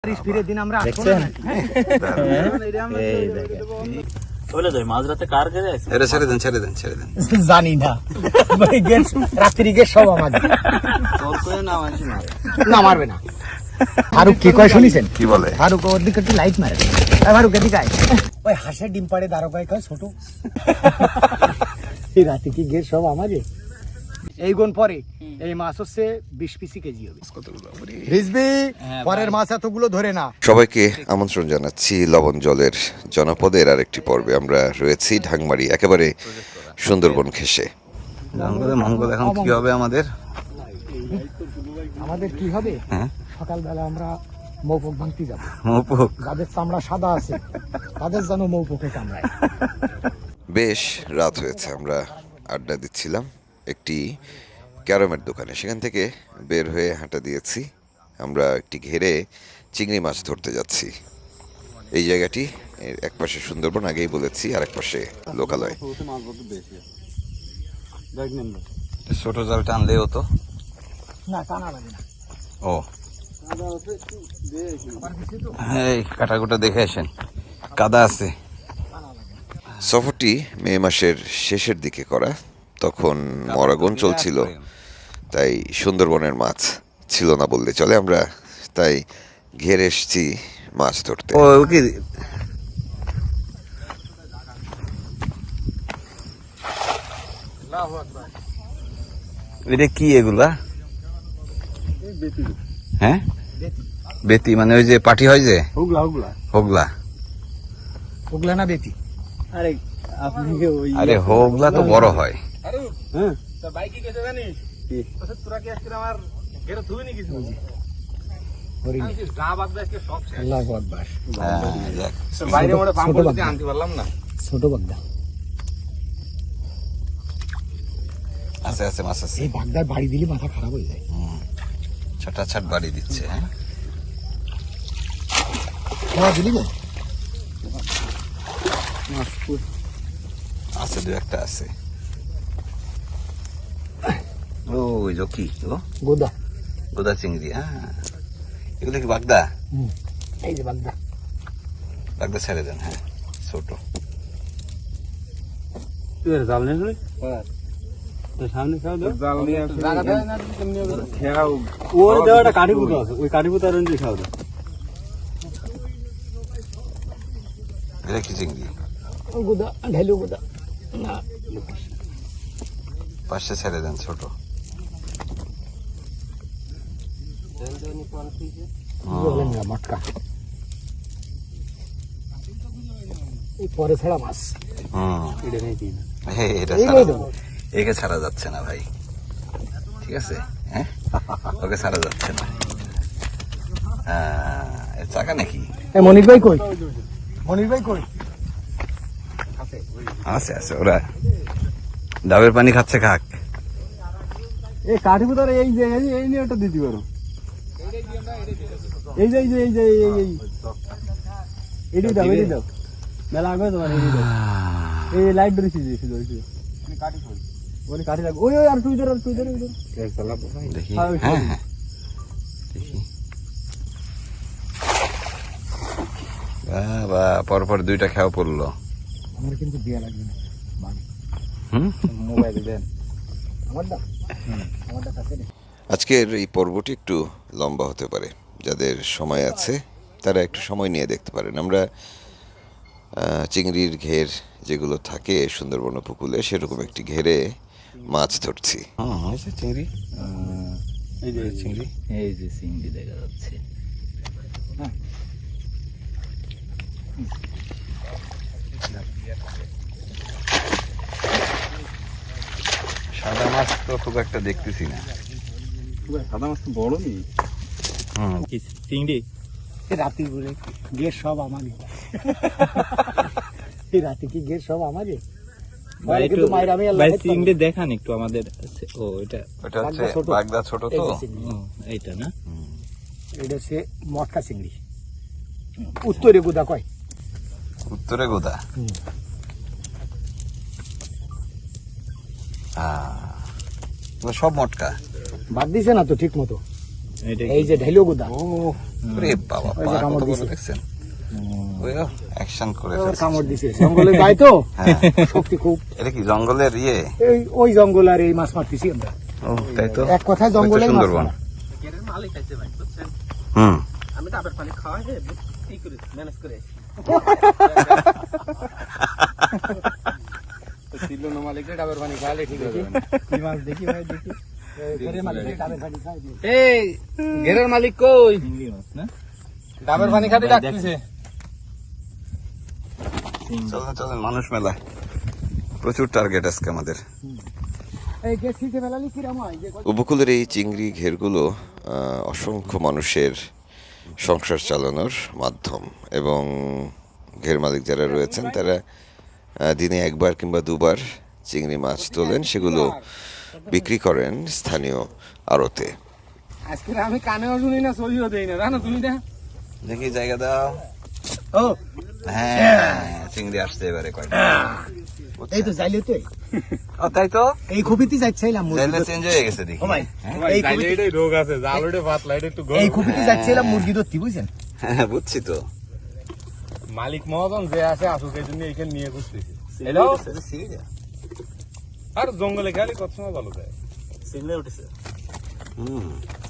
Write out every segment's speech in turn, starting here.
জানি না। রাত্রি গেট সব আমাদের না মানছি না না মারবে না। ফারুক কি কয় শুনিছেন? কি বলে? ফারুক ওর দিকে একটু লাইট মারে। এই ফারুক এদিকে আয়। ওই হাঁসের ডিম পাড়ে দারোগায় কয় ছোট। এই রাতে কি গেট সব আমাদের এই গুণ পরে এই মাছ হচ্ছে বিশ পিসি কেজি হবে। রিজবি পরের মাছ এতগুলো ধরে না। সবাইকে আমন্ত্রণ জানাচ্ছি লবণ জলের জনপদের আরেকটি পর্বে। আমরা রয়েছি ঢাংমারি একেবারে সুন্দরবন ঘেসে মঙ্গলে মঙ্গল এখন কি হবে আমাদের? আমাদের কি হবে? হ্যাঁ? সকালবেলা আমরা মৌপক ভাঙতে যাব। মপুক? যাদের চামড়া সাদা আছে তাদের যেন মৌপকে কামড়ায়। বেশ রাত হয়েছে আমরা আড্ডা দিচ্ছিলাম। একটি ক্যারমের দোকানে। সেখান থেকে বের হয়ে হাঁটা দিয়েছি। আমরা একটি ঘেরে চিংড়ি মাছ ধরতে যাচ্ছি। এই জায়গাটি এর এক পাশে সুন্দরবন আগেই বলেছি আর এক পাশে লোকালয়। ছোট জাল টানলে হতো না টানা লাগে না। ও। এই কাটাকুটা দেখে আসেন। কাদা আছে। সফরটি মে মাসের শেষের দিকে করা। তখন মরাগন চলছিল। তাই সুন্দরবনের মাছ ছিল না বললে চলে। আমরা তাই ঘেরে এসছি মাছ ধরতে। এটা কি এগুলা? হ্যাঁ? বেতি। মানে ওই যে পাটি হয় যে? হুগলা হুগলা। হোগলা। ওগুলা না বেতি? আরে আপনি আরে হোগলা তো বড় হয়। হ্যাঁ। আকবার। হ্যাঁ, ছোট বাগদা আছে আছে মাছ আছে। এই বাগদার বাড়ি দিলে মাথা খারাপ হয়ে যায়। ছাটা ছাট বাড়ি দিচ্ছে হ্যাঁ। খাওয়া দিলি না আছে দু একটা আছে। ওই যে কি ও গোদা গোদা চিংড়ি হ্যাঁ এগুলো কি বাগদা এই যে বাগদা বাগদা ছেড়ে দেন হ্যাঁ ছোট তুই এর জাল নিয়ে তো সামনে জাল নিয়ে ওর দেওয়াটা কাঠি আছে ওই কাঠি পুতো আর খাও এটা কি চিংড়ি গোদা না পাশে ছেড়ে দেন ছোট বলেন না একে ছাড়া যাচ্ছে না ভাই। ঠিক আছে? হ্যাঁ? ওকে ছাড়া যাচ্ছে না। চাকা নাকি? মনির ভাই কই মনির ভাই কই আছে আছে, ওরা ডাবের পানি খাচ্ছে, খাক। এই কাঠি এই যে, এই নিয়ে ওটা দিতে পারো। এই যে এই যে এই যে এই এই এডি দাও এডি দাও। মেলা আগে তোমার এডি দাও। এই লাইট ধরেছি যে শুধু ওই কাঠি লাগবে। ওই ওই আর তুই ধর আর তুই ধর দেখি। হ্যাঁ, হ্যাঁ হ্যাঁ। দেখি। বাহ, বাহ, পরপর দুইটা খেয়া পড়ল। আমার কিন্তু দেয়া লাগবে না। হুম? মোবাইল দেন। আমারটা আমারটা কাছে নেই আজকের এই পর্বটি একটু লম্বা হতে পারে। যাদের সময় আছে তারা একটু সময় নিয়ে দেখতে পারেন। আমরা চিংড়ির ঘের যেগুলো থাকে সুন্দরবন উপকূলে সেরকম একটি ঘেরে মাছ ধরছি। চিংড়ি। এই যে চিংড়ি। এই যে চিংড়ি দেখা যাচ্ছে। সাদা মাছ তো খুব একটা দেখতেছি না। সাদা মাছ তো বড় নি চিংড়ি? রাতে বলে সব আমারই। এই রাতে কি সব আমারই? দেখান একটু আমাদের ও এটা ওটা হচ্ছে বাগদা ছোট। তো। এইটা না? এটা হচ্ছে মটকা চিংড়ি। উত্তরে গোদা কয়? উত্তরে গোদা? সব মটকা। বাদ দিছে না তো ঠিক মতো? এই যে ঢেলো গোদা। রে বাবা পা কামড় দিছে। দেখছেন? অ্যাকশন করে কামড় দিছে। জঙ্গলে যাই তো? হ্যাঁ। শক্তি খুব। এটা কি জঙ্গলের ইয়ে? এই ওই জঙ্গল আর এই মাছ মারতেছি আমরা। ও তাই তো। এক কথায় জঙ্গলে মাছ সুন্দরবন। মারা। হুম। আমি ডাবের পানি খাওয়াই কি করে ম্যানেজ করে ছিল না মালিকরে ডাবের পানি খাওয়ালে ঠিক আছে। কি মাছ দেখি ভাই দেখি। এই ঘরের মালিকের ডাবের পানি খাই দিই। এই ঘেরের মালিক কই? চিংড়ি মাছ না? ডাবের পানি খাতে ডাকতেছে। চলেন চলেন মানুষ মেলা। প্রচুর টার্গেট আজকে আমাদের। হয় উপকূলের এই চিংড়ি ঘেরগুলো আহ, অসংখ্য মানুষের সংসার চালানোর মাধ্যম এবং ঘের মালিক যারা রয়েছেন তারা দিনে একবার কিংবা দুবার চিংড়ি মাছ তোলেন। সেগুলো বিক্রি করেন স্থানীয় আড়তে। আজকে আমি কানেও শুনি না সরিও দেই না। জানো তুমি দেখ। দেখি জায়গা দাও। ও। হ্যাঁ চিংড়ি আসছে এবারে কয়টা এই তো যাইলে তো ও তাই তো? এই খুবিতে যাচ্ছিলাম চেঞ্জ হয়ে গেছে দেখি। ও ভাই হ্যাঁ? এই খুবিতে রোগ আছে জাল ওটা পাতলা এটা একটু এই খুবিতে যাচ্ছিলাম মুরগি ধরতে বুঝছেন? হ্যাঁ বুঝছি তো। মালিক মহাজন যে আছে আসুক এই জন্য এখানে নিয়ে ঘুরতেছি। হ্যালো আর জঙ্গলে খালি কত সময় ভালো যায়? হুম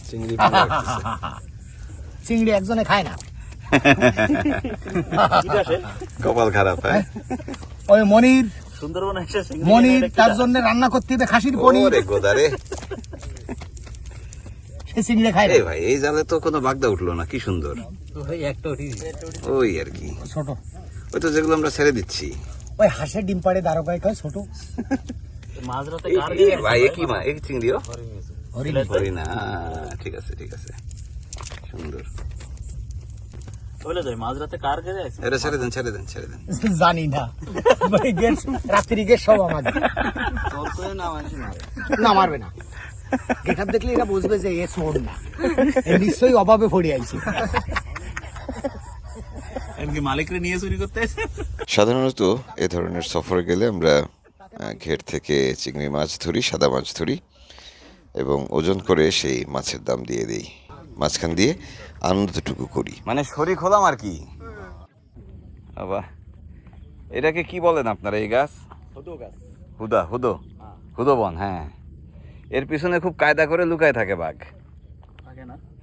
চিংড়ি। চিংড়ি একজনে খায় না। কপাল খারাপ হ্যাঁ? ওই মনির সুন্দরবন এসে মনির তার জন্য রান্না করতে হবে খাসির পনির। ওরে গোদারে সে চিংড়ি খায় এই ভাই এই জালে তো কোনো বাগদা উঠল না কি সুন্দর। একটা ওই আর কি। ছোট। ওই তো যেগুলো আমরা ছেড়ে দিচ্ছি। ওই হাঁসের ডিম পাড়ে কয় ছোট। মাঝরাতে এই- এই ভাই এ কি মা এই চিংড়িও হরিণ হরিণা ঠিক আছে ঠিক আছে। সুন্দর। বলে যাই মাঝরাতে কার গেলে এটা ছেড়ে দেন ছেড়ে দেন ছেড়ে দেন। জানি না। ভাই রাত্রি গেট সব আমাদের না? মারবে না। দেখলে এরা বুঝবে যে এ চোর না। এ নিশ্চয়ই অভাবে পড়ে আইছে। এমনকি মালিকরে নিয়ে চুরি করতে সাধারণত এ ধরনের সফরে গেলে আমরা ঘের থেকে চিংড়ি মাছ ধরি সাদা মাছ ধরি এবং ওজন করে সেই মাছের দাম দিয়ে দিই। মাঝখান দিয়ে আনন্দটুকু করি। মানে শরীর খোলাম আর কি? বাবা এটাকে কি বলেন আপনারা এই গাছ? হুদো গাছ। হুদা হুদো? হুদো বন হ্যাঁ। এর পিছনে খুব কায়দা করে লুকায় থাকে বাঘ।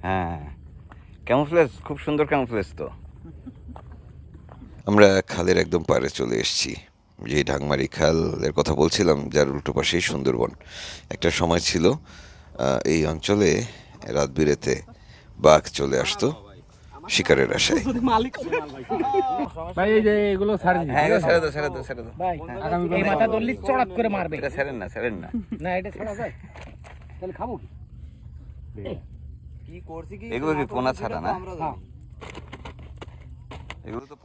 হ্যাঁ। ক্যামোফ্লেজ খুব সুন্দর ক্যামোফ্লেজ তো। আমরা খালের একদম পাড়ে চলে এসেছি। যে ঢাংমারি খাল এর কথা বলছিলাম যার উল্টো পাশেই সুন্দরবন। একটা সময় ছিল এই অঞ্চলে রাত বিরেতে বাঘ চলে আসতো শিকারের আশায়। ভাই এই যে এগুলো ছাড়ি হ্যাঁ এটা ছেড়ে দাও ছেড়ে দাও ছেড়ে দাও। ভাই এই মাথা চড়াত করে মারবে। এটা ছেড়েন না ছেড়েন না। না এটা ছাড়া যায়। তাহলে খাব কি? এগুলো কি পোনা ছাড়া না? তো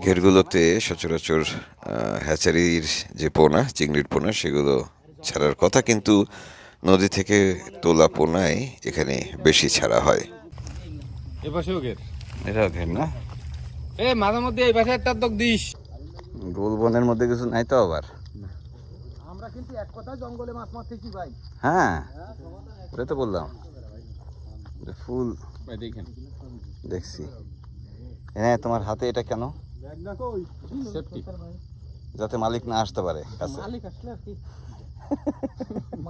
ঘেরগুলোতে সচরাচর হ্যাচারির যে পোনা চিংড়ির পোনা সেগুলো ছাড়ার কথা কিন্তু নদী থেকে তোলা পোনায় এখানে বেশি ছাড়া হয়। পাশেও এটাও ঘের না? এ মাঝে মধ্যে এই পাশে একটা দক দিস। গোলবনের মধ্যে কিছু নাই তো আবার? আমরা কিন্তু এক কথা জঙ্গলে মাছ মারতেছি ভাই। হ্যাঁ ওটা তো বললাম। ফুল দেখেন। দেখছি। হ্যাঁ তোমার হাতে এটা কেন? যাতে মালিক না আসতে পারে মালিক আসলে আর কি।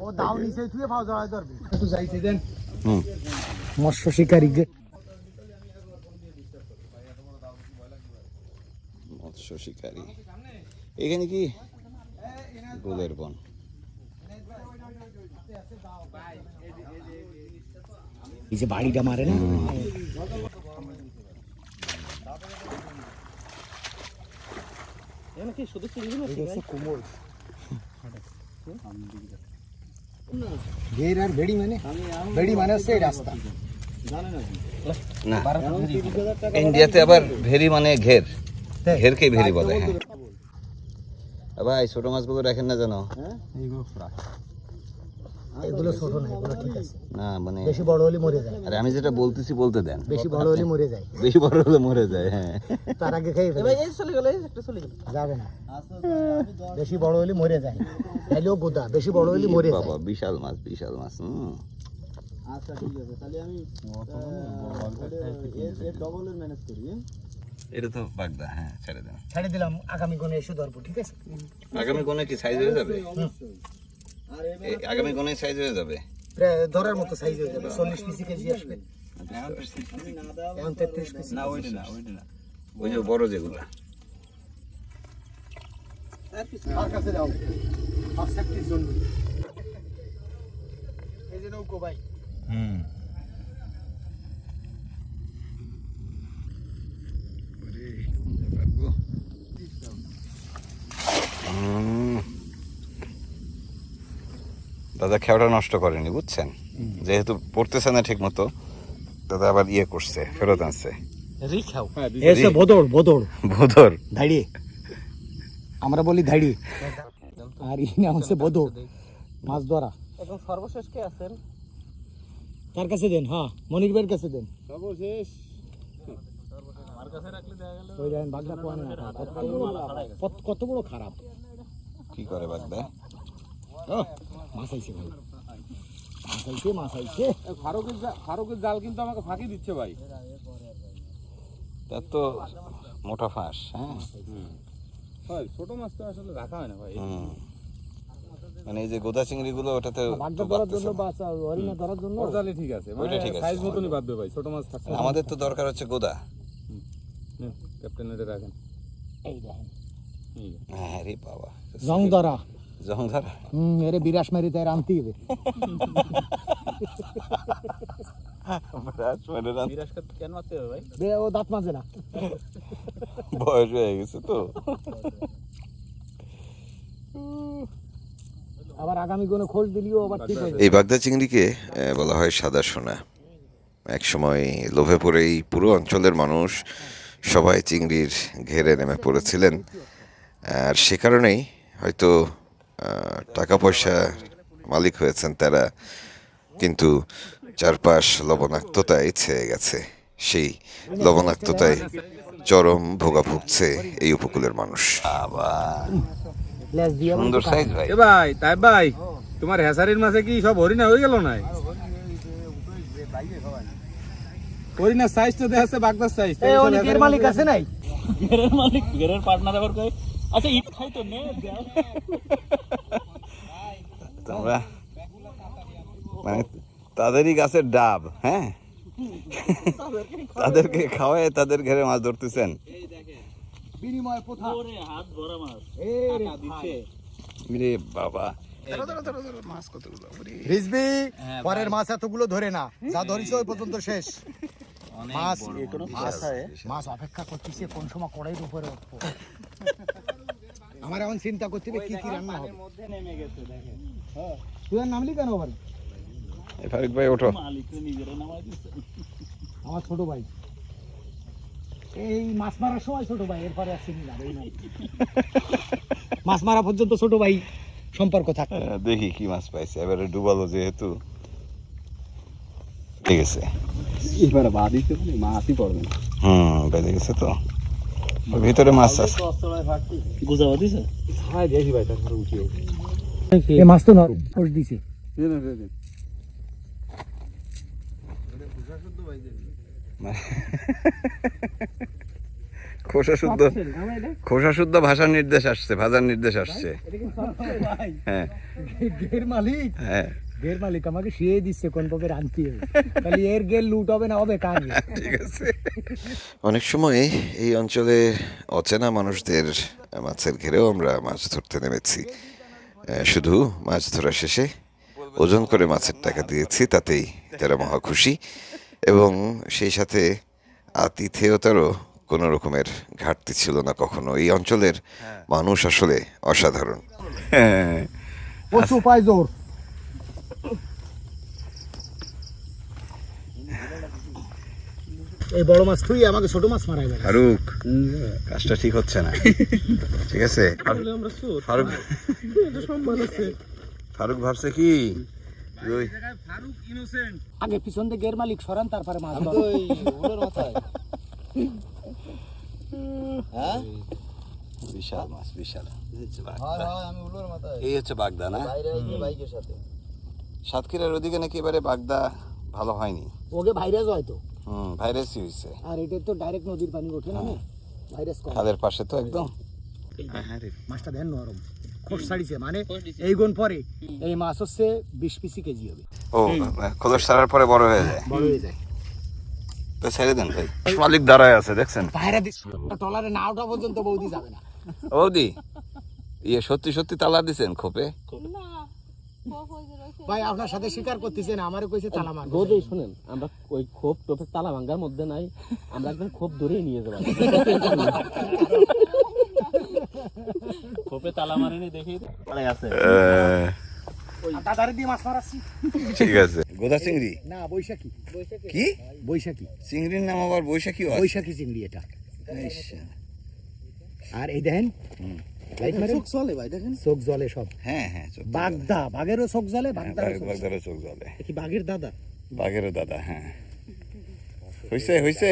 ও দাও নিচে তুই পাও জড়াই ধরবি একটু যাইতে দেন। হুম। মৎস্য শিকারী মৎস্য শিকারী। এখানে কি? গোলের বন। এই যে বাড়িটা মারে না? এটা হচ্ছে ঘের আর ভেড়ি মানে? ভেড়ি মানে হচ্ছে রাস্তা। না। ইন্ডিয়াতে আবার ভেরি মানে ঘের। ঘেরকেই ঘেরকে ভেরি বলে হ্যাঁ। ভাই ছোট মাছগুলো রাখেন না জানো এগুলো ছোট না এগুলো ঠিক আছে। না মানে বেশি বড় হলে মরে যায়। আরে আমি যেটা বলতেছি বলতে দেন। বেশি বড় হলে মরে যায়। বেশি বড় হলে মরে যায় হ্যাঁ। তার আগে খেয়ে ফেলে। যাবে না। বেশি বড় হলে মরে যায়। গোদা বেশি বড় হলে মরে যায়। বাবা বিশাল মাছ বিশাল মাছ হুম। আচ্ছা ঠিক আছে তাহলে আমি এর ডবলের ম্যানেজ করি হ্যাঁ? এটা তো বাগদা হ্যাঁ ছেড়ে দেন। ছেড়ে দিলাম আগামী কোণে এসে ধরবো ঠিক আছে? আগামী কোনে কি সাইজ হয়ে যাবে? আগামী কোনে সাইজ হয়ে যাবে। প্রায় ধরার মতো সাইজ হয়ে যাবে চল্লিশ পিসি কেজি আসবে। এখন তেত্রিশ পিসি না ওইটা না ওইটা না। ওই যে বড় যেগুলা। আর কাছে যাও। আর সেফটির জন্য এই যে নৌকো ভাই। হুম। দাদা খেওয়াটা নষ্ট করেনি বুঝছেন? যেহেতু পড়তেছে না ঠিক মতো দাদা আবার ইয়ে করছে ফেরত আনছে। এসে বদর বদর ভোদর ধাড়িয়ে আমরা বলি ধাড়িয়ে আর ই নাম হচ্ছে বদর মাছ ধরা। এখন সর্বশেষ কে আছেন? কার কাছে দেন? হ্যাঁ মনির ভাইয়ের কাছে দেন। সর্বশেষ। ওই দেখেন বাগদা কোয়ানে না কত বড় কত- কত বড় খারাপ। কি করে বাগদা? ভাই। ফারুকের ফারুকের জাল কিন্তু আমাকে ফাঁকি দিচ্ছে ভাই। তার তো মোটা ফাঁস হ্যাঁ? হয় ছোট মাছ তো আসলে রাখা হয় না ভাই। মানে এই যে গোদা চিংড়ি গুলো ওটাতে ধরার জন্য না। বা হরিণা ধরার জন্য ঠিক আছে মানে সাইজ মতনই বাঁধবে ভাই ছোট মাছ থাকছে আমাদের তো দরকার হচ্ছে গোদা। ক্যাপ্টেন এটা রাখেন। এই দেখেন। হ্যাঁ রে বাবা। জং ধরা জং ধরা হুম এরে বিরাস মেরি তাই আনতে হবে ও দাঁত মাজে না। বয়স হয়ে গেছে তো। আবার আগামী কোনো খোঁজ দিলিও আবার ঠিক হয়ে এই বাগদা চিংড়িকে বলা হয় সাদা সোনা। একসময় লোভে পড়ে এই পুরো অঞ্চলের মানুষ সবাই চিংড়ির ঘেরে নেমে পড়েছিলেন। আর সে কারণেই হয়তো টাকা পয়সা মালিক হয়েছেন তারা কিন্তু চারপাশ লবণাক্ততায় ছেয়ে গেছে। সেই লবণাক্ততায় চরম ভোগা ভুগছে এই উপকূলের মানুষ। সুন্দর সাইজ ভাই। ভাই তাই ভাই তোমার হেসারির মাঝে কি সব হরিণা হয়ে গেল না হরিণার সাইজ তো দেখাচ্ছে বাগদার সাইজ মালিক আছে নাই? মালিক পার্টনার আবার কয়? আচ্ছা ইট খাই তো নে তোমরা মানে তাদেরই গাছের ডাব হ্যাঁ? তাদেরকে খাওয়ায় তাদের ঘরে মাছ ধরতেছেন। বিনিময় প্রথা। হাত ভরা মাছ। বাবা। পরের মাছ এতগুলো ধরে না। যা ধরেছে ওই পর্যন্ত শেষ। মাছ অপেক্ষা করতেছে কোন সময় কড়াইয়ের উপরে উঠবো। আমার এখন চিন্তা করতে হবে কি কি রান্না হবে। তুই আর নামলি কেন আবার? ফারুক ভাই ওঠো। মালিক নিজেরা নামাই দিচ্ছে আমার ছোট ভাই। এই মাছ মারার সময় ছোট ভাই এরপরে আর চিনি না। মাছ মারা পর্যন্ত ছোট ভাই সম্পর্ক থাকে দেখি কি মাছ পাইছে। এবারে ডুবালো যেহেতু। ঠিক আছে এবারে বাদিতে মানে মাছই পড়বে না। হুম বেঁধে গেছে তো। ভিতরে মাছ আছে। হ্যাঁ দেখি ভাই তারপরে উঠিয়ে এই মাছ তো ফোর্স দিছে। খোসা শুদ্ধ খোসা শুদ্ধ ভাষার নির্দেশ আসছে ভাষার নির্দেশ আসছে। হ্যাঁ। মালিক? হ্যাঁ। গের মালিক আমাকে শিয়ে দিচ্ছে কোন ভাবে রাঁধতে হবে তাহলে এর গের লুট হবে না হবে কার ঠিক আছে। অনেক সময় এই অঞ্চলে অচেনা মানুষদের মাছের ঘেরেও আমরা মাছ ধরতে নেমেছি। শুধু মাছ ধরা শেষে ওজন করে মাছের টাকা দিয়েছি তাতেই তারা মহা খুশি। এবং সেই সাথে আতিথেয়তারও কোনো রকমের ঘাটতি ছিল না কখনো। এই অঞ্চলের মানুষ আসলে অসাধারণ। হ্যাঁ পশু পায় জোর এই বড় মাছ তুই আমাকে ছোট মাছ মারাই ফারুক কাজটা ঠিক হচ্ছে না। ঠিক আছে? ফারুক ফারুক ভাবছে কি? আগে পিছন দিয়ে গের মালিক সরান তারপরে মাছ ধরো। বিশাল মাছ বিশাল। এই হচ্ছে বাগদা না? সাতক্ষীরার ওদিকে নাকি এবারে বাগদা ভালো হয়নি? ওকে ভাইরাস হয় তো। হুম ভাইরাসই হয়েছে আর এটা তো ডাইরেক্ট নদীর পানি ওঠে না ভাইরাস কম। খালের পাশে তো একদম। হ্যাঁ মাছটা দেন নরম। খোস ছাড়িছে মানে এই গুণ পরে এই মাছ হচ্ছে বিশ পিসি কেজি হবে। ও খোলস ছাড়ার পরে বড় হয়ে যায়। বড় হয়ে যায়। তো ছেড়ে দেন ভাই। মালিক দাঁড়ায় আছে দেখছেন? টলারে না ওঠা পর্যন্ত বৌদি যাবে না। বৌদি ইয়ে সত্যি সত্যি তালা দিছেন খোপে? ভাই আপনার সাথে স্বীকার করতেছেন আমারও কইছে তালা মার রোদে শুনেন আমরা ওই খোপ টোপের তালা ভাঙ্গার মধ্যে নাই আমরা একদম খোপ ধরেই নিয়ে যাব। খোপে তালা মারেনি দেখি। আছে। দাদারে দিয়ে মাছ মারাচ্ছি। ঠিক আছে। গোদা চিংড়ি? না বৈশাখী। কি? বৈশাখী। চিংড়ির নাম আবার বৈশাখী বৈশাখী চিংড়ি এটা। আর এই দেখেন চোখ জলে ভাই দেখেন। চোখ জলে সব। হ্যাঁ হ্যাঁ বাগদা বাঘেরও চোখ জলে বাগদারও চোখ জ্বলে। বাগদারও চোখ জ্বলে কি বাঘের দাদা? বাঘেরও দাদা হ্যাঁ। হইছে হইছে।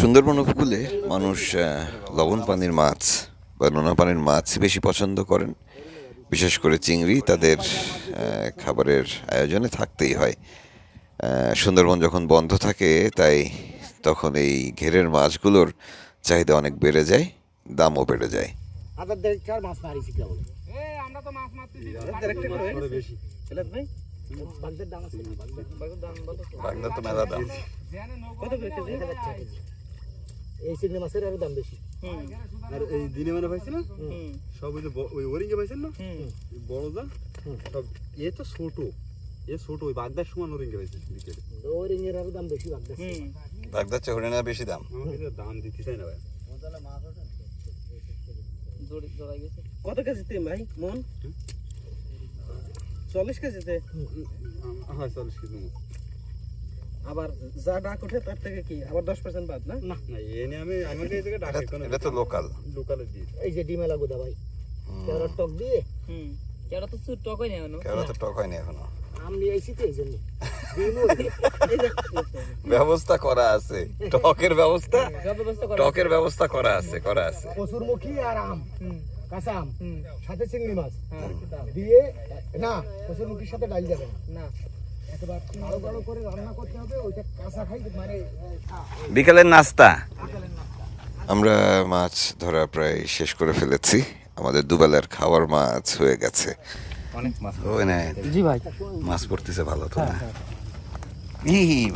সুন্দরবন উপকূলে মানুষ লবণ পানির মাছ বা নোনা পানির মাছ বেশি পছন্দ করেন। বিশেষ করে চিংড়ি তাদের খাবারের আয়োজনে থাকতেই হয়। সুন্দরবন যখন বন্ধ থাকে তাই তখন এই ঘেরের মাছগুলোর চাহিদা অনেক বেড়ে যায় দামও বেড়ে যায়। এই চিংড়ি মাছের আরও দাম বেশি। আর এই দিনে মানে সব ওই ওরিঙ্গে না? বড় যা সব এ তো ছোট। এ ছোট ওই বাগদার সমান ওরিঙ্গে পাইছে বিকেলে। ওই আরও দাম বেশি বাগদার বাগদার চেয়ে হরিণা বেশি দাম। দাম দিতে চাই না ভাই? কত কেজিতে ভাই? মন? চল্লিশ কেজিতে হ্যাঁ চল্লিশ কেজি আবার যা ডাক ওঠে তার থেকে কি? আবার দশ পার্সেন্ট বাদ না? না এ নিয়ে আমি আমাকে এই জায়গায় ডাকে এটা তো লোকাল লোকালে দিয়ে। এই যে ডিমেলা গোদা ভাই। কেওড়ার টক দিয়ে? হুম। কেডা তো টক হয় না এখনও। কেউ তো টক হয়নি এখনও। ব্যবস্থা করা আছে। টকের ব্যবস্থা? করা টকের ব্যবস্থা করা আছে করা আছে। কচুরমুখী আর আম কাঁচা আম সাথে চিংড়ি মাছ। দিয়ে না কচুরমুখীর সাথে ডাল যাবে না। না। একেবারে গাঢ় গাঢ় করে রান্না করতে হবে ওইটা কাঁচা খাই মানে বিকেলের নাস্তা। আমরা মাছ ধরা প্রায় শেষ করে ফেলেছি। আমাদের দুবেলার খাওয়ার মাছ হয়ে গেছে। অনেক মাছ ওই না। জি ভাই। মাছ পড়তেছে ভালো তো না?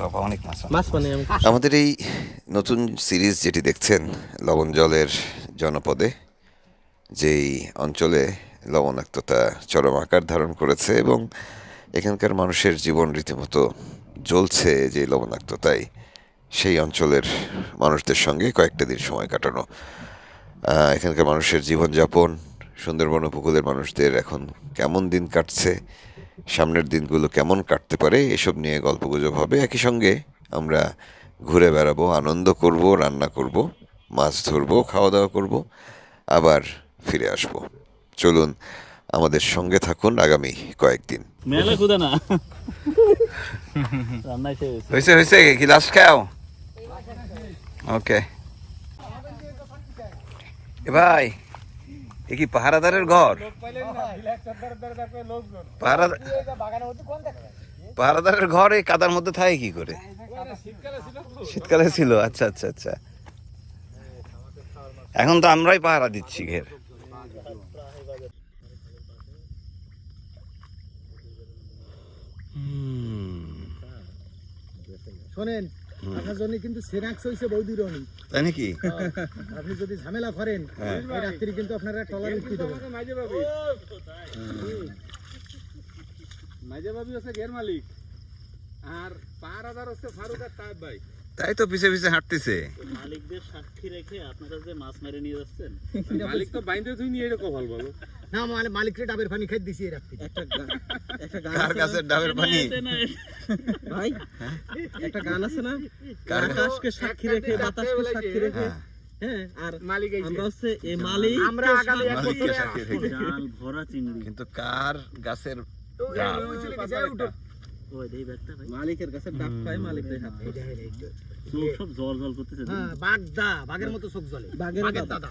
বাবা অনেক মাছ মাছ মানে আমাদের এই নতুন সিরিজ যেটি দেখছেন লবণ জলের জনপদে যেই অঞ্চলে লবণাক্ততা চরম আকার ধারণ করেছে এবং এখানকার মানুষের জীবন রীতিমতো জ্বলছে যে লবণাক্ততায় সেই অঞ্চলের মানুষদের সঙ্গে কয়েকটা দিন সময় কাটানো। এখানকার মানুষের জীবনযাপন সুন্দরবন উপকূলের মানুষদের এখন কেমন দিন কাটছে সামনের দিনগুলো কেমন কাটতে পারে এসব নিয়ে গল্পগুজব হবে। একই সঙ্গে আমরা ঘুরে বেড়াবো আনন্দ করব রান্না করব মাছ ধরবো খাওয়া দাওয়া করব আবার ফিরে আসব। চলুন আমাদের সঙ্গে থাকুন আগামী কয়েকদিন। মেলা খুদা না? হয়েছে। হয়েছে কি লাস্ট খাও? ওকে এ ভাই এ কি পাহারাদারের ঘর? পাহারা পাহারাদারের ঘর এই কাদার মধ্যে থাকে কি করে? শীতকালে ছিল আচ্ছা আচ্ছা আচ্ছা। এখন তো আমরাই পাহারা দিচ্ছি ঘের। শোনেন আপনার জন্য কিন্তু সেনাক্স হয়েছে বৌদির অনেক তাই নাকি? আপনি যদি ঝামেলা করেন হ্যাঁ। এই রাত্রি কিন্তু আপনারা টলার উঠতে দেবেন। মাঝে ভাবি। হচ্ছে ঘের মালিক। আর পাহারাদার হচ্ছে ফারুক আর তাইব ভাই। তাই তো পিছে পিছে হাঁটতেছে। মালিকদের সাক্ষী রেখে আপনারা যে মাছ মেরে নিয়ে যাচ্ছেন। মালিক তো বাইন্দে তুই নিয়ে এরকম ভালো ভালো। না মানে মালিকরে ডাবের পানি খাই দিছি এই রাত্রি একটা গান একটা গান কার কাছে ডাবের পানি? ভাই একটা গান আছে না? আকাশকে সাক্ষী রেখে বাতাসকে সাক্ষী রেখে হ্যাঁ। আর মালিক আমরা হচ্ছে এই মালিক। আমরা আগামী এক মালিককে বছরে সাক্ষী রেখে। জাল ভরা চিংড়ি। কিন্তু কার গাছের মালিকের কাছে ডাক পায় মালিক দেয় হাত। চোখ সব জল জল করতেছে হ্যাঁ বাগদা বাঘের মতো চোখ জলে। বাঘের বাঘের দাদা।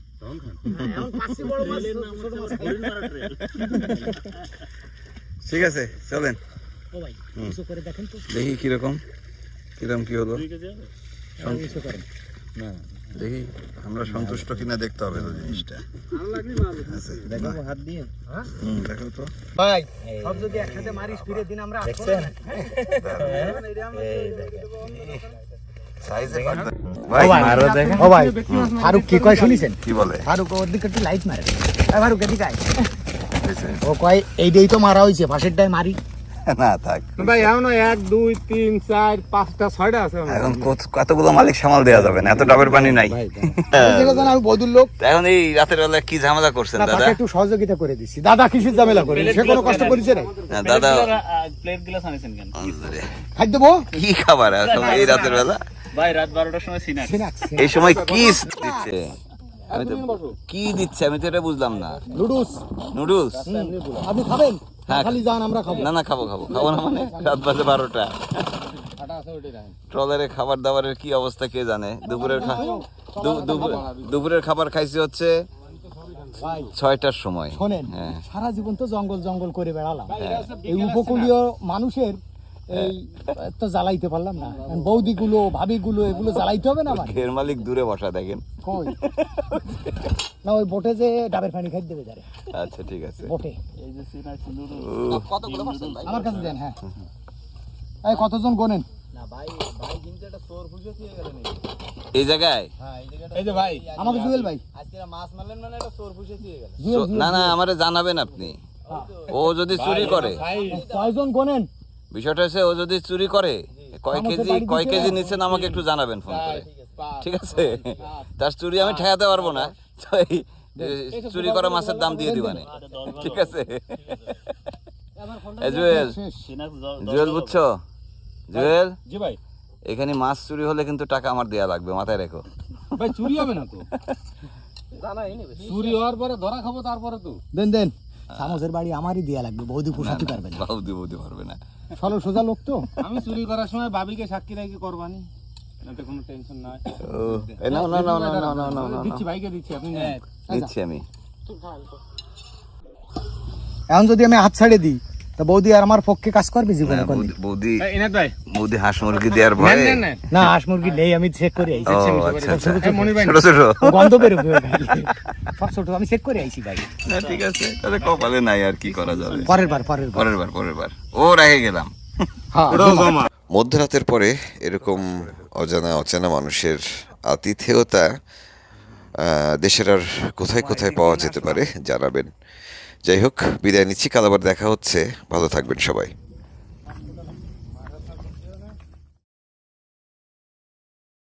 তখন খাই এখন পাচ্ছি বড় মাছ ছোট মাছ হরিণ মারা ট্রেল ঠিক আছে চলেন। ও ভাই কিছু করে দেখেন তো দেখি কীরকম কীরকম কি হলো। কিছু করেন দেখি আমরা সন্তুষ্ট কিনা দেখতে হবে তো জিনিসটা। আচ্ছা, দেখো। হাত দিয়ে হুম, দেখো তো। ভাই সব যদি একসাথে মারিস ফিরে দিন আমরা দেখছেন? ভাই মারো দেখেন ও ভাই ফারুক কি কয় শুনিছেন? কি বলে? ফারুক ওর দিকে একটু লাইট মারে। ফারুক এদিকে আয়। ও কয় এইটাই তো মারা হয়েছে পাশেরটাই মারি। না থাক। ভাই এমন এক দুই তিন চার পাঁচটা ছয়টা আছে এখন কতগুলো মালিক সামাল দেওয়া যাবে না? এত ডাবের পানি নাই। আমি বদুর লোক। এখন এই রাতের বেলা কি ঝামেলা করছেন দাদা? একটু সহযোগিতা করে দিচ্ছি দাদা কিসের ঝামেলা করে? সে কোনো কষ্ট করেছে না দাদা প্লেট গ্লাস আনিছেন কেন? খাদ্য দেবো কি খাবার এই রাতের বেলা? ভাই রাত বারোটার সময় সিনাক্স। এই সময় কি দিচ্ছে? আমি তো কি দিচ্ছে? আমি তো এটা বুঝলাম না। লুডুস নুডলস? আপনি খাবেন? হ্যাঁ। খালি যান আমরা খাব। না না খাব খাব। খাব না মানে? রাত বাজে বারোটা। ট্রলারে খাবার দাবারের কি অবস্থা কে জানে? দুপুরের খা- দুপুরের খাবার খাইছি হচ্ছে ছয়টার সময়। শোনেন হ্যাঁ। সারা জীবন তো জঙ্গল জঙ্গল করে বেড়ালাম। এই উপকূলীয় মানুষের এই তো জ্বালাইতে পারলাম না। বৌদি গুলো ভাবি গুলো এগুলো জ্বালাইতে হবে না আমার ঘের মালিক দূরে বসা দেখেন। কই? না ওই বোটে যে ডাবের পানি খাই দেবে যারে আচ্ছা ঠিক আছে। বোটে। এই যে আমার কাছে দেন হ্যাঁ। এই কতজন গোনেন? এই জায়গায়? এই যে ভাই আমাকে জুয়েল ভাই। জুয়েল না না আমারে জানাবেন আপনি। ও যদি চুরি করে। কয়জন গোনেন? বিষয়টা হচ্ছে ও যদি চুরি করে কয় কেজি কয় কেজি নিচ্ছেন আমাকে একটু জানাবেন ফোন করে। ঠিক আছে। তার চুরি আমি ঠেকাতে পারব না। চুরি করা মাছের দাম দিয়ে দিবানে। ঠিক আছে? জুয়েল। জুয়েল বুঝছ? জুয়েল? জি ভাই। এখানে মাছ চুরি হলে কিন্তু টাকা আমার দেয়া লাগবে মাথায় রেখো। ভাই চুরি হবে না তো? চুরি হওয়ার পরে ধরা খাব তারপরে তো। দেন দেন। সামসের বাড়ি আমারই দেয়া লাগবে বৌদি পোষাতে পারবে না। বাবুদি বৌদি পারবে না। সরল সোজা লোক তো। আমি চুরি করার সময় বাবিকে সাক্ষী রাখি করবানি। দিচ্ছি ভাইকে দিচ্ছি আপনি দিচ্ছি আমি। এখন যদি আমি হাত ছাড়ে দিই তা বৌদি আর আমার পক্ষে কাজ করবে জীবনে বৌদি- বৌদি হাঁস মুরগি দেওয়ার ভয়ে। না হাঁস মুরগি নেই আমি চেক করে আইছি ও আচ্ছা আচ্ছা। ছোট ছোট। গন্ধ বেরোবে ওর সব ছোট আমি চেক করে আইছি ভাই। না ঠিক আছে। তাহলে কপালে নাই আর কি করা যাবে। পরের বার পরের বার। পরের বার পরের বার। ও রেখে গেলাম। হ্যাঁ। মধ্যরাতের পরে এরকম অজানা অচেনা মানুষের আতিথেয়তা আহ, দেশের আর কোথায় কোথায় পাওয়া যেতে পারে জানাবেন। যাই হোক বিদায় নিচ্ছি। কাল আবার দেখা হচ্ছে। ভালো থাকবেন সবাই।